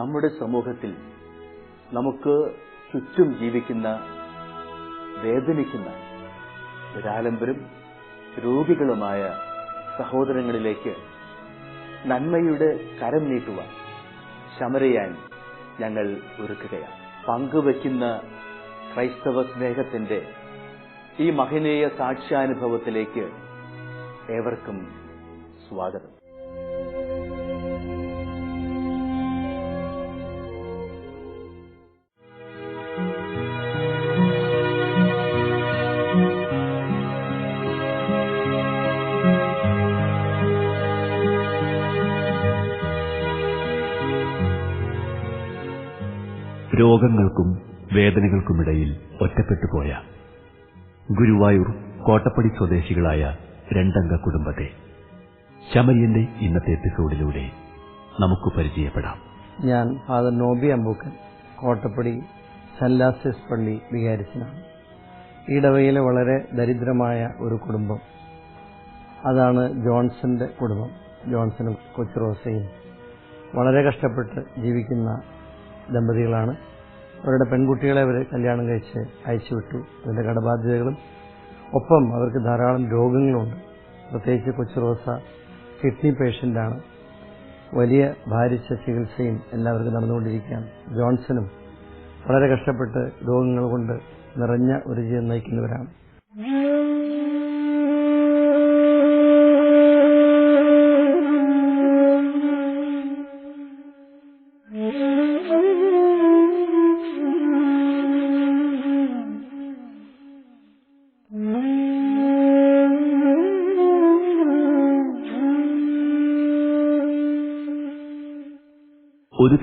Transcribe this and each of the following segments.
നമ്മുടെ സമൂഹത്തിൽ നമുക്ക് ചുറ്റും ജീവിക്കുന്ന വേദനിക്കുന്ന നിരാലംബരും രോഗികളുമായ സഹോദരങ്ങളിലേക്ക് നന്മയുടെ കരം നീട്ടുവാൻ ശമരയാൻ ഞങ്ങൾ ഒരുക്കുകയാണ്. പങ്കുവയ്ക്കുന്ന ക്രൈസ്തവ സ്നേഹത്തിന്റെ ഈ മഹനീയ സാക്ഷ്യാനുഭവത്തിലേക്ക് ഏവർക്കും സ്വാഗതം. ഗുരുവായൂർ കോട്ടപ്പടി സ്വദേശികളായ രണ്ടംഗ കുടുംബത്തെ. ശമരിയന്റെ ഇന്നത്തെ എപ്പിസോഡിലൂടെ നമുക്ക് പരിചയപ്പെടാം. ഞാൻ ഫാദർ നോബി അമ്പൂക്കൻ കോട്ടപ്പടി സെന്റ് പള്ളി വികാരിച്ചനാണ്. ഇടവയിലെ വളരെ ദരിദ്രമായ ഒരു കുടുംബം. അതാണ് ജോൺസന്റെ കുടുംബം ജോൺസനും കൊച്ചുറോസയും വളരെ കഷ്ടപ്പെട്ട് ജീവിക്കുന്ന ദമ്പതികളാണ് അവരുടെ പെൺകുട്ടികളെ അവർ കല്യാണം കഴിച്ച് അയച്ചുവിട്ടു അതിന്റെ കടബാധ്യതകളും ഒപ്പം അവർക്ക് ധാരാളം രോഗങ്ങളുണ്ട് പ്രത്യേകിച്ച് കൊച്ചു റോസ കിഡ്നി പേഷ്യന്റാണ് വലിയ ഭാരിച്ച ചികിത്സയും എല്ലാവർക്കും നടന്നുകൊണ്ടിരിക്കുകയാണ്. ജോൺസണും വളരെ കഷ്ടപ്പെട്ട് രോഗങ്ങൾ കൊണ്ട് നിറഞ്ഞ ഒരു ജീവിതം നയിക്കുന്നവരാണ്.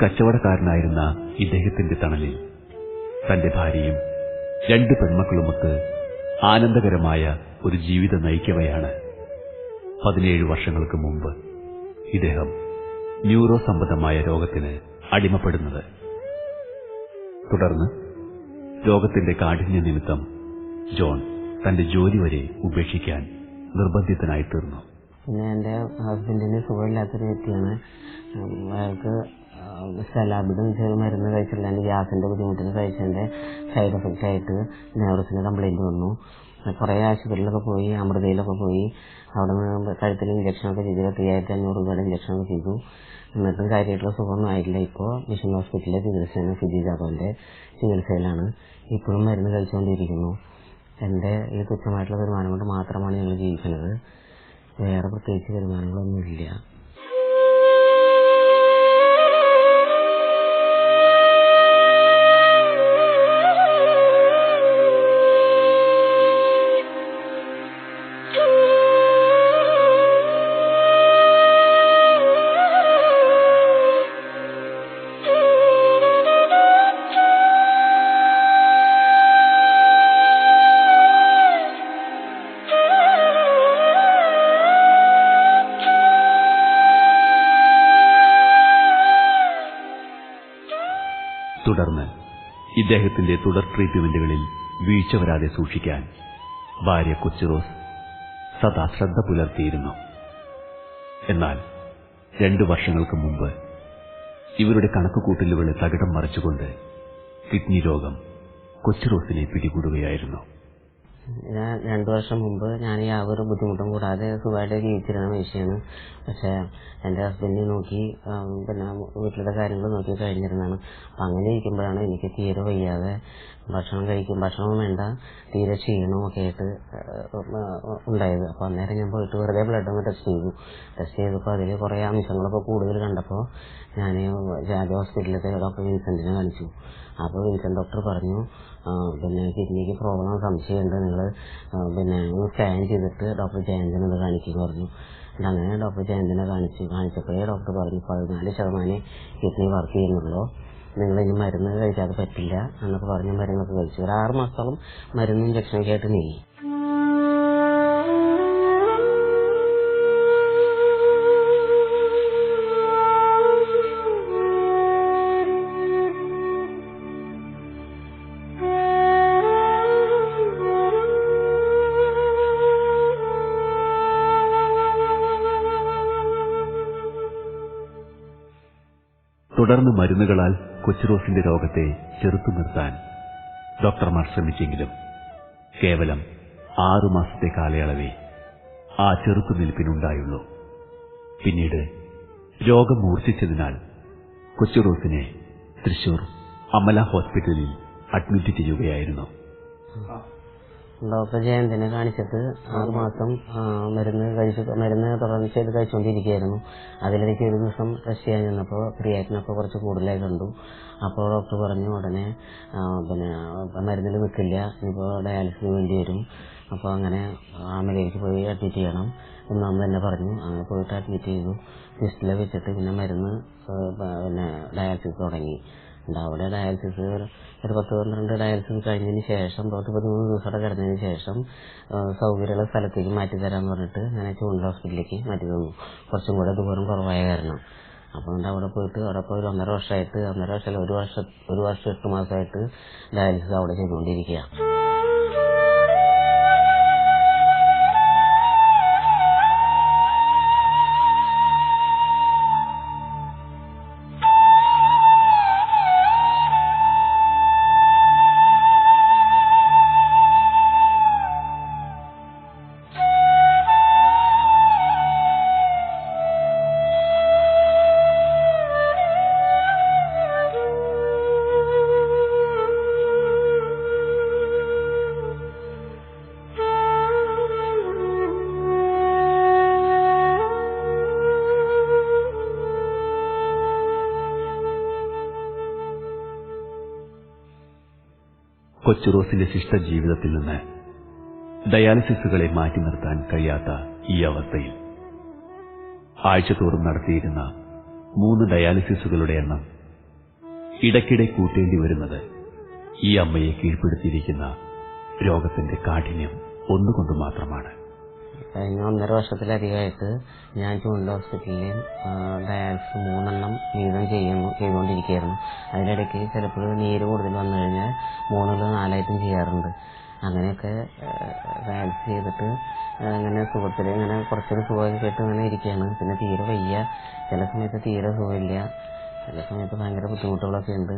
കച്ചവടക്കാരനായിരുന്ന ഇദ്ദേഹത്തിന്റെ തണലിൽ തന്റെ ഭാര്യയും രണ്ട് പെൺമക്കളുമൊത്ത് ആനന്ദകരമായ ഒരു ജീവിതം നയിക്കവെയാണ് പതിനേഴ് വർഷങ്ങൾക്ക് മുമ്പ് ഇദ്ദേഹം ന്യൂറോ സംബന്ധമായ രോഗത്തിന് അടിമപ്പെടുന്നത്. തുടർന്ന് രോഗത്തിന്റെ കാഠിന്യ നിമിത്തം ജോൺ തന്റെ ജോലി വരെ ഉപേക്ഷിക്കാൻ നിർബന്ധിതനായി തീർന്നു പിന്നെ എന്റെ ഹസ്ബൻഡിന് സുഖമില്ലാത്തൊരു വ്യക്തിയാണ്. അയാൾക്ക് സലാബിഡും ചെറിയ മരുന്ന് കഴിച്ചിട്ടുണ്ട് ഗ്യാസിന്റെ ബുദ്ധിമുട്ടിന് കഴിച്ചതിന്റെ സൈഡ് എഫക്റ്റ് ആയിട്ട് നെവറസിന്റെ കംപ്ലൈന്റ് വന്നു. കുറേ ആശുപത്രിയിലൊക്കെ പോയി അമൃതയിലൊക്കെ പോയി. അവിടെ നിന്ന് കഴുത്തിൽ ഇഞ്ചക്ഷനൊക്കെ ചെയ്തു. പത്തിയായിരത്തി അഞ്ഞൂറ് രൂപയുടെ ഇഞ്ചക്ഷനൊക്കെ ചെയ്തു. എന്നിട്ടും കാര്യമായിട്ടുള്ള സുഖമൊന്നും ആയിട്ടില്ല. ഇപ്പോൾ മിഷൻ ഹോസ്പിറ്റലിലെ ചികിത്സയാണ് ഫിജി ജാക്കോന്റെ ചികിത്സയിലാണ്. ഇപ്പോഴും മരുന്ന് കഴിച്ചുകൊണ്ടിരിക്കുന്നു. എന്റെ ഈ തുച്ഛമായിട്ടുള്ള വരുമാനം കൊണ്ട് മാത്രമാണ് ഞങ്ങൾ ജീവിക്കുന്നത്. വേറെ പ്രത്യേകിച്ച് വരുമാനങ്ങളൊന്നുമില്ല. ഇദ്ദേഹത്തിന്റെ തുടർ ട്രീറ്റ്മെന്റുകളിൽ വീഴ്ച വരാതെ സൂക്ഷിക്കാൻ ഭാര്യ കൊച്ചുറോസ് സദാ ശ്രദ്ധ പുലർത്തിയിരുന്നു. എന്നാൽ രണ്ടു വർഷങ്ങൾക്ക് മുമ്പ് ഇവരുടെ കണക്കുകൂട്ടലുകളെ തകിടം മറിച്ചുകൊണ്ട് കിഡ്നി രോഗം കൊച്ചുറോസിനെ പിടികൂടുകയായിരുന്നു. ഞാൻ രണ്ടു വർഷം മുമ്പ് ഞാൻ യാതൊരു ബുദ്ധിമുട്ടും കൂടാതെ സുഖമായിട്ട് ജീവിച്ചിരുന്ന മനുഷ്യയാണ് പക്ഷെ എന്റെ ഹസ്ബൻഡിനെ നോക്കി പിന്നെ വീട്ടിലത്തെ കാര്യങ്ങൾ നോക്കി കഴിഞ്ഞിരുന്നതാണ്. അപ്പം അങ്ങനെ ഇരിക്കുമ്പോഴാണ് എനിക്ക് തീരെ വയ്യാതെ ഭക്ഷണം കഴിക്കും. ഭക്ഷണവും വേണ്ട. തീരെ ക്ഷീണവും ഒക്കെ ആയിട്ട് ഉണ്ടായത്. അപ്പോൾ അന്നേരം ഞാൻ പോയിട്ട് വെറുതെ ബ്ലഡ് ഒന്ന് ടെസ്റ്റ് ചെയ്തു. ടെസ്റ്റ് ചെയ്തപ്പോൾ അതിൽ കുറേ അംശങ്ങളൊക്കെ കൂടുതൽ കണ്ടപ്പോൾ ഞാൻ ജാതി ഹോസ്പിറ്റലിലത്തെ ഡോക്ടർ വിൻസെന്റിനെ കാണിച്ചു. അപ്പോൾ വിൻസെന്റ് ഡോക്ടർ പറഞ്ഞു പിന്നെ കിഡ്നിക്ക് പ്രോബ്ലം സംശയമുണ്ട്. നിങ്ങൾ പിന്നെ സ്കാൻ ചെയ്തിട്ട് ഡോക്ടർ ജയന്തൻ ഇത് കാണിക്കുന്നു പറഞ്ഞു. അങ്ങനെ ഡോക്ടർ ജയന്തിനെ കാണിച്ചു കാണിച്ചപ്പോഴേ ഡോക്ടർ പറഞ്ഞു പതിനാല് ശതമാനം കിഡ്നി വർക്ക് ചെയ്യുന്നുള്ളൂ. നിങ്ങൾ ഈ മരുന്ന് കഴിക്കാതെ പറ്റില്ല എന്നൊക്കെ പറഞ്ഞ മരുന്നൊക്കെ കഴിച്ചു. ഒരു ആറ് മാസത്തോളം മരുന്ന് ഇഞ്ചക്ഷനൊക്കെ ആയിട്ട് നീങ്ങി തുടർന്ന് മരുന്നുകളാൽ കൊച്ചുറോസിന്റെ രോഗത്തെ ചെറുത്തു നിർത്താൻ ഡോക്ടർമാർ ശ്രമിച്ചെങ്കിലും കേവലം ആറുമാസത്തെ കാലയളവിൽ കാലയളവേ ആ ചെറുത്തുനിൽപ്പിനുണ്ടായുള്ളൂ പിന്നീട് രോഗം മൂർച്ഛിച്ചതിനാൽ കൊച്ചുറോസിനെ തൃശൂർ അമല ഹോസ്പിറ്റലിൽ അഡ്മിറ്റ് ചെയ്യുകയായിരുന്നു. ഡോക്ടർ ജയന്തിനെ കാണിച്ചിട്ട് ആറ് മാസം ആ, മരുന്ന് കഴിച്ച് മരുന്ന് തുടർച്ചയായിട്ട് കഴിച്ചുകൊണ്ടിരിക്കുകയായിരുന്നു. അതിലിടയ്ക്ക് ഒരു ദിവസം ടെസ്റ്റ് ചെയ്യാൻ ചെന്നപ്പോൾ ക്രിയാറ്റിനൊക്കെ കുറച്ച് കൂടുതലായി കണ്ടു. അപ്പോൾ ഡോക്ടർ പറഞ്ഞു ഉടനെ പിന്നെ മരുന്നിൽ നിൽക്കില്ല ഇനിയിപ്പോൾ ഡയാലിസിന് വേണ്ടി വരും. അപ്പോൾ അങ്ങനെ ആമലയിലേക്ക് പോയി അഡ്മിറ്റ് ചെയ്യണം. എന്ന് അന്ന് തന്നെ പറഞ്ഞു. അങ്ങനെ പോയിട്ട് അഡ്മിറ്റ് ചെയ്തു. ലിസ്റ്റിൽ വെച്ചിട്ട് പിന്നെ മരുന്ന് പിന്നെ ഡയാലിസിസ് തുടങ്ങി. ഉണ്ട്. അവിടെ ഡയാലിസിസ് ഒരു പത്ത് പന്ത്രണ്ട് ഡയാലിസിസ് കഴിഞ്ഞതിന് ശേഷം പത്ത് പതിമൂന്ന് ദിവസം അവിടെ കിടന്നതിന് ശേഷം സൗകര്യമുള്ള സ്ഥലത്തേക്ക് മാറ്റി തരാമെന്ന് പറഞ്ഞിട്ട് ഞാൻ ചൂണ്ട ഹോസ്പിറ്റലിലേക്ക് മാറ്റി തന്നു. കുറച്ചും കൂടെ ദൂരം കുറവായ കാരണം. അപ്പോൾ എന്താ അവിടെ പോയിട്ട് അവിടെ പോയി ഒരു ഒന്നര വർഷമായിട്ട് ഒന്നര വർഷമല്ല ഒരു വർഷം ഒരു വർഷം എട്ട് മാസമായിട്ട് ഡയാലിസിസ് അവിടെ ചെയ്തുകൊണ്ടിരിക്കുക കൊച്ചുറോസിന്റെ ശിഷ്ട ജീവിതത്തിൽ നിന്ന് ഡയാലിസിസുകളെ മാറ്റി നിർത്താൻ കഴിയാത്ത ഈ അവസ്ഥയിൽ ആഴ്ചതോറും നടത്തിയിരുന്ന മൂന്ന് ഡയാലിസിസുകളുടെ എണ്ണം ഇടയ്ക്കിടെ കൂട്ടേണ്ടി വരുന്നത് ഈ അമ്മയെ കീഴ്പ്പെടുത്തിയിരിക്കുന്ന രോഗത്തിന്റെ കാഠിന്യം ഒന്നുകൊണ്ട് മാത്രമാണ്. കഴിഞ്ഞ ഒന്നര വർഷത്തിലധികമായിട്ട് ഞാൻ ചൂണ്ട ഹോസ്പിറ്റലിൽ ഡയാലിസിസ് മൂന്നെണ്ണം വീതം ചെയ്യുന്നു ചെയ്തുകൊണ്ടിരിക്കുകയായിരുന്നു. അതിനിടയ്ക്ക് ചിലപ്പോൾ നീര് കൂടുതൽ വന്നു കഴിഞ്ഞാൽ മൂന്നിൽ നാലായിട്ടും ചെയ്യാറുണ്ട്. അങ്ങനെയൊക്കെ ഡയാലിസിസ് ചെയ്തിട്ട് അങ്ങനെ സുഖത്തിൽ ഇങ്ങനെ കുറച്ചൊരു സുഖമൊക്കെ കേട്ട് ഇങ്ങനെ ഇരിക്കുകയാണ്. പിന്നെ തീരെ വയ്യ. ചില സമയത്ത് തീരെ സുഖമില്ല. ചില സമയത്ത് ഭയങ്കര ബുദ്ധിമുട്ടുകളൊക്കെ ഉണ്ട്.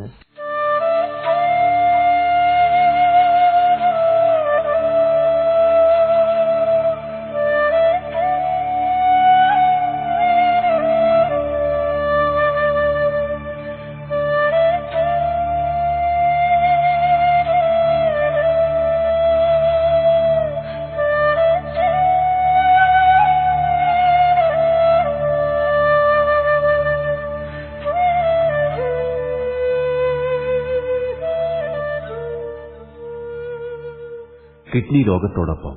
കിഡ്നി രോഗത്തോടൊപ്പം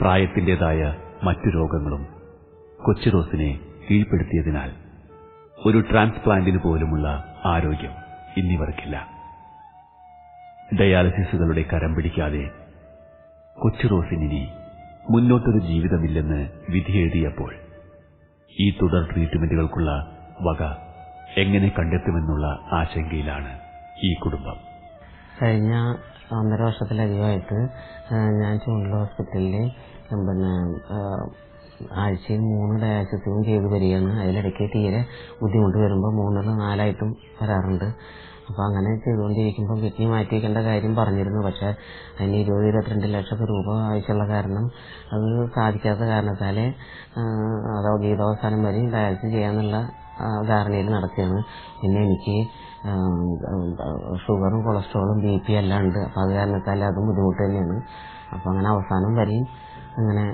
പ്രായത്തിന്റെതായ മറ്റു രോഗങ്ങളും കൊച്ചുറോസിനെ കീഴ്പ്പെടുത്തിയതിനാൽ ഒരു ട്രാൻസ്പ്ലാന്റിന് പോലുമുള്ള ആരോഗ്യം ഇന്നിവർക്കില്ല. ഡയാലിസിസുകളുടെ കരം പിടിക്കാതെ കൊച്ചുറോസിനി മുന്നോട്ടൊരു ജീവിതമില്ലെന്ന് വിധിയെഴുതിയപ്പോൾ ഈ തുടർ ട്രീറ്റ്മെന്റുകൾക്കുള്ള വക എങ്ങനെ കണ്ടെത്തുമെന്നുള്ള ആശങ്കയിലാണ് ഈ കുടുംബം. കഴിഞ്ഞ ഒന്നര വർഷത്തിലധികമായിട്ട് ഞാൻ ചൂണ്ടൽ ഹോസ്പിറ്റലിൽ പിന്നെ ആഴ്ചയിൽ മൂന്ന് ഡയാലിസിസും ചെയ്ത് വരികയാണ്. അതിലിടയ്ക്ക് തീരെ ബുദ്ധിമുട്ട് വരുമ്പോൾ മൂന്നിൽ നാലായിട്ടും വരാറുണ്ട്. അപ്പോൾ അങ്ങനെ ചെയ്തുകൊണ്ടിരിക്കുമ്പോൾ കിഡ്നി മാറ്റി വയ്ക്കേണ്ട കാര്യം പറഞ്ഞിരുന്നു. പക്ഷേ അതിന് ഇരുപത് ഇരുപത്തിരണ്ട് ലക്ഷം രൂപ ആവശ്യമുള്ള കാരണം അത് സാധിക്കാത്ത കാരണത്താൽ അതോ ഗീതാവസാനം വരെ ഡയാലിസിസ് ചെയ്യാമെന്നുള്ള ധാരണയിൽ നടക്കുകയാണ്. പിന്നെ എനിക്ക് ഷുഗറും കൊളസ്ട്രോളും ബി പി എല്ലാം ഉണ്ട്. അപ്പം അത് കാരണത്താൽ അതും ബുദ്ധിമുട്ട് തന്നെയാണ്. അപ്പം അങ്ങനെ അവസാനം വരെയും അങ്ങനെ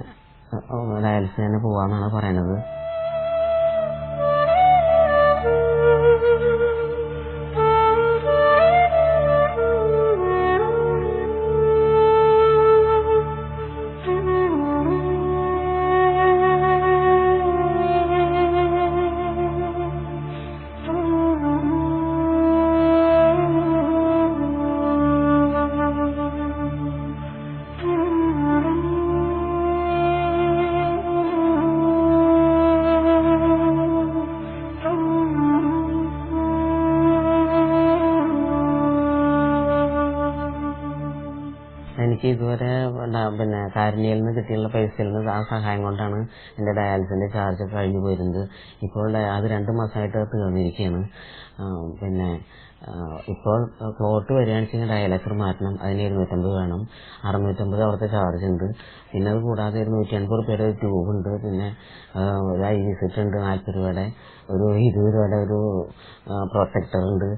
ഡയാലിസിസ് തന്നെ പോവാന്നാണ് പറയണത് ഡ- നിന്ന് കിട്ടിയുള്ള പൈസയിൽ നിന്ന് ആ സഹായം കൊണ്ടാണ് എന്റെ ഡയാലിസിന്റെ ചാർജ് കഴിഞ്ഞു പോയിരുന്നത്. ഇപ്പോൾ അത് രണ്ട് മാസമായിട്ട് തീർന്നിരിക്കുകയാണ്. പിന്നെ ഇപ്പോൾ കോർട്ട് വരികയാണെന്ന് വെച്ചാൽ ഡയാലിസർ മാറ്റണം. അതിന് ഇരുന്നൂറ്റമ്പത് വേണം. അറുന്നൂറ്റമ്പത് അവിടുത്തെ ചാർജ് ഉണ്ട്. പിന്നെ അത് കൂടാതെ ഇരുന്നൂറ്റി നൂറ്റി അൻപത് രൂപയുടെ ഒരു ട്യൂബ് ഉണ്ട്. പിന്നെ ഒരു ഐ വിസിറ്റ് ഉണ്ട് നാൽപ്പത് രൂപയുടെ. ഒരു ഇരുപത് രൂപയുടെ ഒരു പ്രൊട്ടക്ടർ ഉണ്ട്.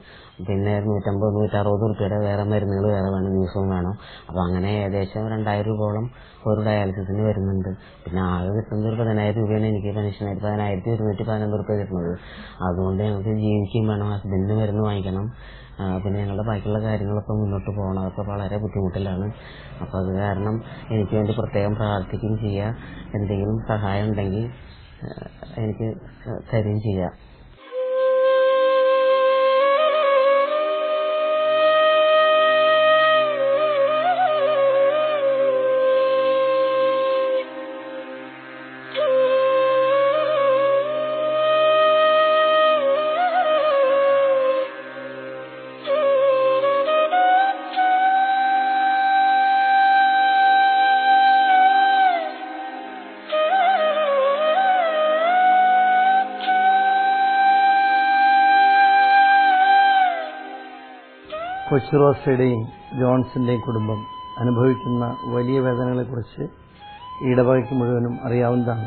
പിന്നെ നൂറ്റമ്പത് നൂറ്ററുപത് റുപ്യയുടെ വേറെ മരുന്നുകൾ വേറെ വേണം ജ്യൂസും വേണം. അപ്പോൾ അങ്ങനെ ഏകദേശം രണ്ടായിരം രൂപയോളം ഒരു ഡയാലിസിസിന് വരുന്നുണ്ട്. പിന്നെ ആകെ കിട്ടുന്ന ഒരു പതിനായിരം രൂപയാണ് എനിക്ക് പെൻഷനായിട്ട് പതിനായിരത്തി ഒരുന്നൂറ്റി പതിനൊന്ന് റുപ്യ കിട്ടുന്നത്. അതുകൊണ്ട് ഞങ്ങൾക്ക് ജീവിക്കുകയും വേണം ഹസ്ബൻഡിന് മരുന്ന് വാങ്ങിക്കണം. പിന്നെ ഞങ്ങളുടെ ബാക്കിയുള്ള കാര്യങ്ങളൊക്കെ മുന്നോട്ട് പോകണം. അതൊക്കെ വളരെ ബുദ്ധിമുട്ടിലാണ്. അപ്പോൾ അത് കാരണം എനിക്ക് വേണ്ടി പ്രത്യേകം പ്രാർത്ഥിക്കുകയും ചെയ്യുക എന്തെങ്കിലും സഹായം ഉണ്ടെങ്കിൽ എനിക്ക് തരികയും ചെയ്യാം. കൊച്ചുറോസയുടെയും ജോൺസിന്റെയും കുടുംബം അനുഭവിക്കുന്ന വലിയ വേദനകളെക്കുറിച്ച് ഇടവകയ്ക്ക് മുഴുവനും അറിയാവുന്നതാണ്.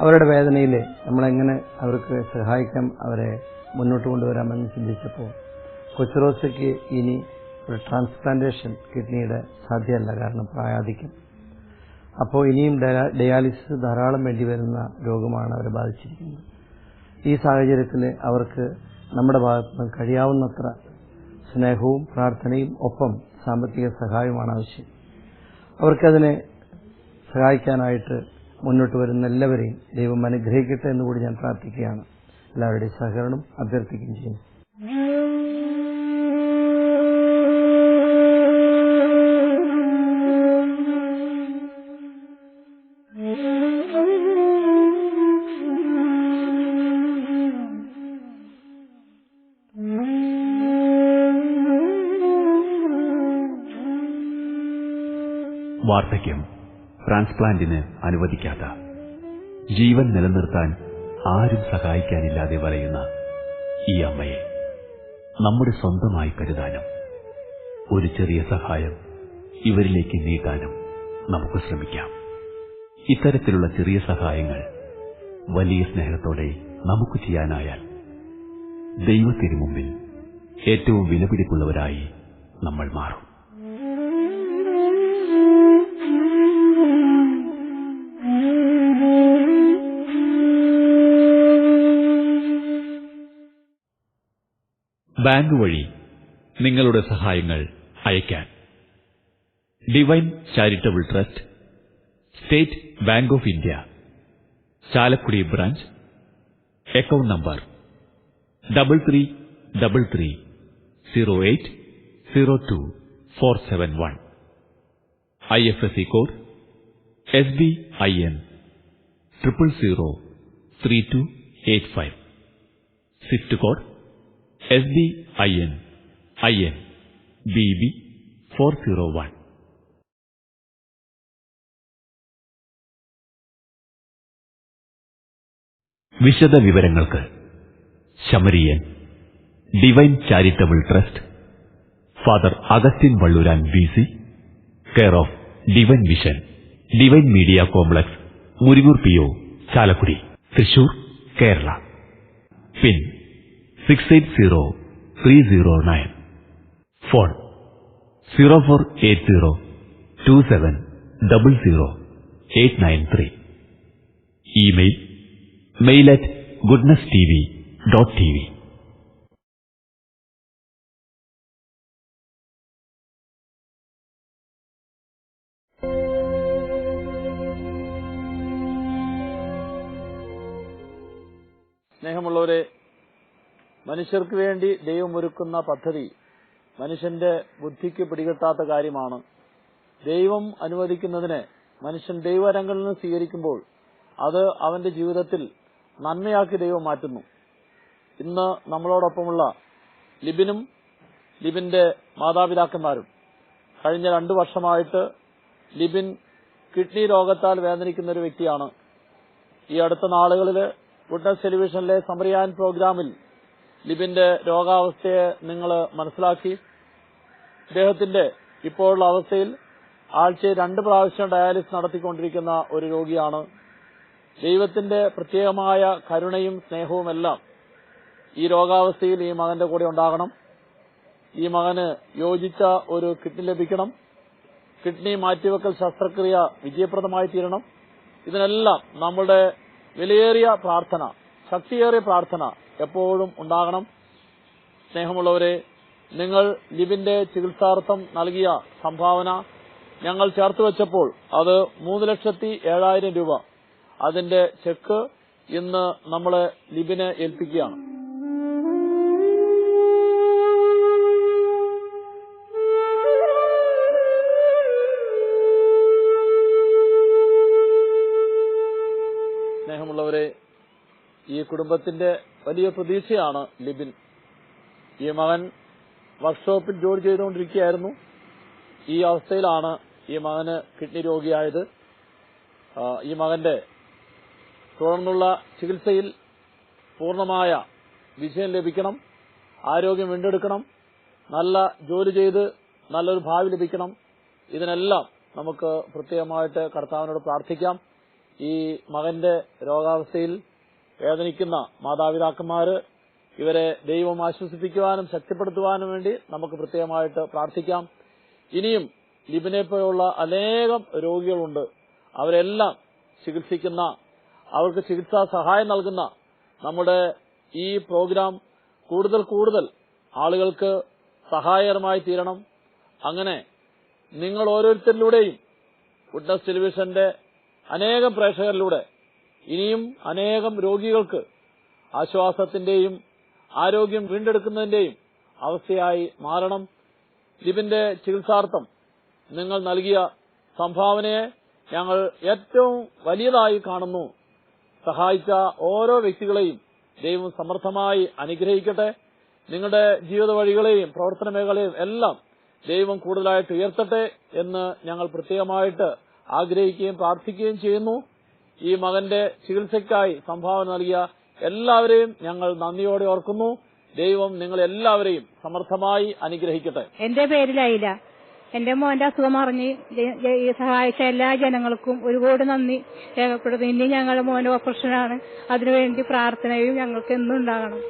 അവരുടെ വേദനയിൽ നമ്മളെങ്ങനെ അവർക്ക് സഹായിക്കാം അവരെ മുന്നോട്ട് കൊണ്ടുവരാമെന്ന് ചിന്തിച്ചപ്പോൾ കൊച്ചുറോസയ്ക്ക് ഇനി ഒരു ട്രാൻസ്പ്ലാന്റേഷൻ കിഡ്നിയുടെ സാധ്യമല്ല കാരണം പ്രായാധിക്യം. അപ്പോൾ ഇനിയും ഡയാലിസിസ് ധാരാളം വേണ്ടി വരുന്ന രോഗമാണ് അവരെ ബാധിച്ചിരിക്കുന്നത്. ഈ സാഹചര്യത്തിൽ അവർക്ക് നമ്മുടെ ഭാഗത്ത് നിന്ന് കഴിയാവുന്നത്ര സ്നേഹവും പ്രാർത്ഥനയും ഒപ്പം സാമ്പത്തിക സഹായവുമാണ് ആവശ്യം. അവർക്കതിനെ സഹായിക്കാനായിട്ട് മുന്നോട്ട് വരുന്ന എല്ലാവരെയും ദൈവം അനുഗ്രഹിക്കട്ടെ എന്ന് കൂടി ഞാൻ പ്രാർത്ഥിക്കുകയാണ്. എല്ലാവരുടെയും സഹകരണം അഭ്യർത്ഥിക്കുകയും ചെയ്യുന്നു. വാർദ്ധക്യം ട്രാൻസ്പ്ലാന്റിന് അനുവദിക്കാത്ത. ജീവൻ നിലനിർത്താൻ ആരും സഹായിക്കാനില്ലാതെ വലയുന്ന ഈ അമ്മയെ. നമ്മുടെ സ്വന്തമായി കരുതാനും ഒരു ചെറിയ സഹായം ഇവരിലേക്ക് നീട്ടാനും നമുക്ക് ശ്രമിക്കാം. ഇത്തരത്തിലുള്ള ചെറിയ സഹായങ്ങൾ വലിയ സ്നേഹത്തോടെ നമുക്ക് ചെയ്യാനായാൽ ദൈവത്തിനു മുമ്പിൽ ഏറ്റവും വിലപിടിപ്പുള്ളവരായി നമ്മൾ മാറും. ബാങ്ക് വഴി നിങ്ങളുടെ സഹായങ്ങൾ അയയ്ക്കാൻ. Divine charitable trust state bank of India Chalakudy branch account number double three double three zero eight zero two four seven one I F S C code S B I N triple zero three two eight five swift code S B I N I N B B four zero one വിശദ വിവരങ്ങൾക്ക് Samaritan divine charitable trust father Augustine Valluran B C care of divine vision divine media complex Murikoor P O Chalakudy Thrissur Kerala. Pin six eight zero three zero nine phone zero four eight zero two seven double zero eight nine three email mail at goodness T V dot T V സ്നേഹമുള്ളവരെ മനുഷ്യർക്ക് വേണ്ടി ദൈവം ഒരുക്കുന്ന പദ്ധതി മനുഷ്യന്റെ ബുദ്ധിക്ക് പിടികിട്ടാത്ത കാര്യമാണ്. ദൈവം അനുവദിക്കുന്നതിനെ മനുഷ്യൻ ദൈവരങ്ങളിൽ നിന്ന് സ്വീകരിക്കുമ്പോൾ അത് അവന്റെ ജീവിതത്തിൽ നന്മയാക്കി ദൈവം മാറ്റുന്നു. ഇന്ന് നമ്മളോടൊപ്പമുള്ള ലിബിനും ലിബിന്റെ മാതാപിതാക്കന്മാരും കഴിഞ്ഞ രണ്ടു വർഷമായിട്ട് ലിബിൻ കിഡ്നി രോഗത്താൽ വേദനിക്കുന്ന ഒരു വ്യക്തിയാണ്. ഈ അടുത്ത നാളുകളിൽ ഗുഡ്നസ് ടെലിവിഷനിലെ സമറിയാൻ പ്രോഗ്രാമിൽ ലിബിന്റെ രോഗാവസ്ഥയെ നിങ്ങൾ മനസ്സിലാക്കി. ഇദ്ദേഹത്തിന്റെ ഇപ്പോഴുള്ള അവസ്ഥയിൽ ആഴ്ചയിൽ രണ്ട് പ്രാവശ്യം ഡയാലിസിസ് നടത്തിക്കൊണ്ടിരിക്കുന്ന ഒരു രോഗിയാണ്. ദൈവത്തിന്റെ പ്രത്യേകമായ കരുണയും സ്നേഹവുമെല്ലാം ഈ രോഗാവസ്ഥയിൽ ഈ മകന്റെ കൂടെ ഉണ്ടാകണം. ഈ മകന് യോജിച്ച ഒരു കിഡ്നി ലഭിക്കണം. കിഡ്നി മാറ്റിവെക്കൽ ശസ്ത്രക്രിയ വിജയപ്രദമായി തീരണം. ഇതിനെല്ലാം നമ്മുടെ വിലയേറിയ പ്രാർത്ഥന ശക്തിയേറിയ പ്രാർത്ഥന എപ്പോഴും ഉണ്ടാകണം. സ്നേഹമുള്ളവരെ നിങ്ങൾ ലിബിന്റെ ചികിത്സാർത്ഥം നൽകിയ സംഭാവന ഞങ്ങൾ ചേർത്ത് വെച്ചപ്പോൾ അത് മൂന്ന് ലക്ഷത്തി ഏഴായിരം രൂപ. അതിന്റെ ചെക്ക് ഇന്ന് നമ്മളെ ലിബിനെ ഏൽപ്പിക്കുകയാണ്. സ്നേഹമുള്ളവരെ ഈ കുടുംബത്തിന്റെ വലിയ പ്രതീക്ഷയാണ് ലിബിൻ. ഈ മകൻ വർക്ക്ഷോപ്പിൽ ജോലി ചെയ്തുകൊണ്ടിരിക്കുകയായിരുന്നു. ഈ അവസ്ഥയിലാണ് ഈ മകന് കിഡ്നി രോഗിയായത്. ഈ മകന്റെ തുടർന്നുള്ള ചികിത്സയിൽ പൂർണമായ വിജയം ലഭിക്കണം ആരോഗ്യം വീണ്ടെടുക്കണം നല്ല ജോലി ചെയ്ത് നല്ലൊരു ഭാവി ലഭിക്കണം. ഇതിനെല്ലാം നമുക്ക് പ്രത്യേകമായിട്ട് കർത്താവിനോട് പ്രാർത്ഥിക്കാം. ഈ മകന്റെ രോഗാവസ്ഥയിൽ വേദനിക്കുന്ന മാതാപിതാക്കന്മാര് ഇവരെ ദൈവം ആശ്വസിപ്പിക്കുവാനും ശക്തിപ്പെടുത്തുവാനും വേണ്ടി നമുക്ക് പ്രത്യേകമായിട്ട് പ്രാർത്ഥിക്കാം. ഇനിയും ലിബിനെ പോലുള്ള അനേകം രോഗികളുണ്ട്. അവരെല്ലാം ചികിത്സിക്കുന്ന അവർക്ക് ചികിത്സാ സഹായം നൽകുന്ന നമ്മുടെ ഈ പ്രോഗ്രാം കൂടുതൽ കൂടുതൽ ആളുകൾക്ക് സഹായകരമായി തീരണം. അങ്ങനെ നിങ്ങൾ ഓരോരുത്തരിലൂടെയും ഗുഡ്നസ് ടെലിവിഷന്റെ അനേകം പ്രേക്ഷകരിലൂടെ ഇനിയും അനേകം രോഗികൾക്ക് ആശ്വാസത്തിന്റെയും ആരോഗ്യം വീണ്ടെടുക്കുന്നതിന്റെയും അവസ്ഥയായി മാറണം. ലിബിന്റെ ചികിത്സാർത്ഥം നിങ്ങൾ നൽകിയ സംഭാവനയെ ഞങ്ങൾ ഏറ്റവും വലിയതായി കാണുന്നു. സഹായിച്ച ഓരോ വ്യക്തികളെയും ദൈവം സമർത്ഥമായി അനുഗ്രഹിക്കട്ടെ. നിങ്ങളുടെ ജീവിത വഴികളെയും പ്രവർത്തന മേഖലയും എല്ലാം ദൈവം കൂടുതലായിട്ട് ഉയർത്തട്ടെ എന്ന് ഞങ്ങൾ പ്രത്യേകമായിട്ട് ആഗ്രഹിക്കുകയും പ്രാർത്ഥിക്കുകയും ചെയ്യുന്നു. ഈ മകന്റെ ചികിത്സയ്ക്കായി സംഭാവന നൽകിയ എല്ലാവരെയും ഞങ്ങൾ നന്ദിയോടെ ഓർക്കുന്നു. ദൈവം നിങ്ങൾ എല്ലാവരെയും സമർത്ഥമായി അനുഗ്രഹിക്കട്ടെ. എന്റെ പേരിലായില്ല എന്റെ മോന്റെ അസുഖം അറിഞ്ഞ് സഹായിച്ച എല്ലാ ജനങ്ങൾക്കും ഒരുപാട് നന്ദി രേഖപ്പെടുന്നു ഇനി ഞങ്ങളുടെ മോന്റെ ഓപ്പറേഷനാണ്. അതിനുവേണ്ടി പ്രാർത്ഥനയും ഞങ്ങൾക്ക് എന്നും ഉണ്ടാകണം.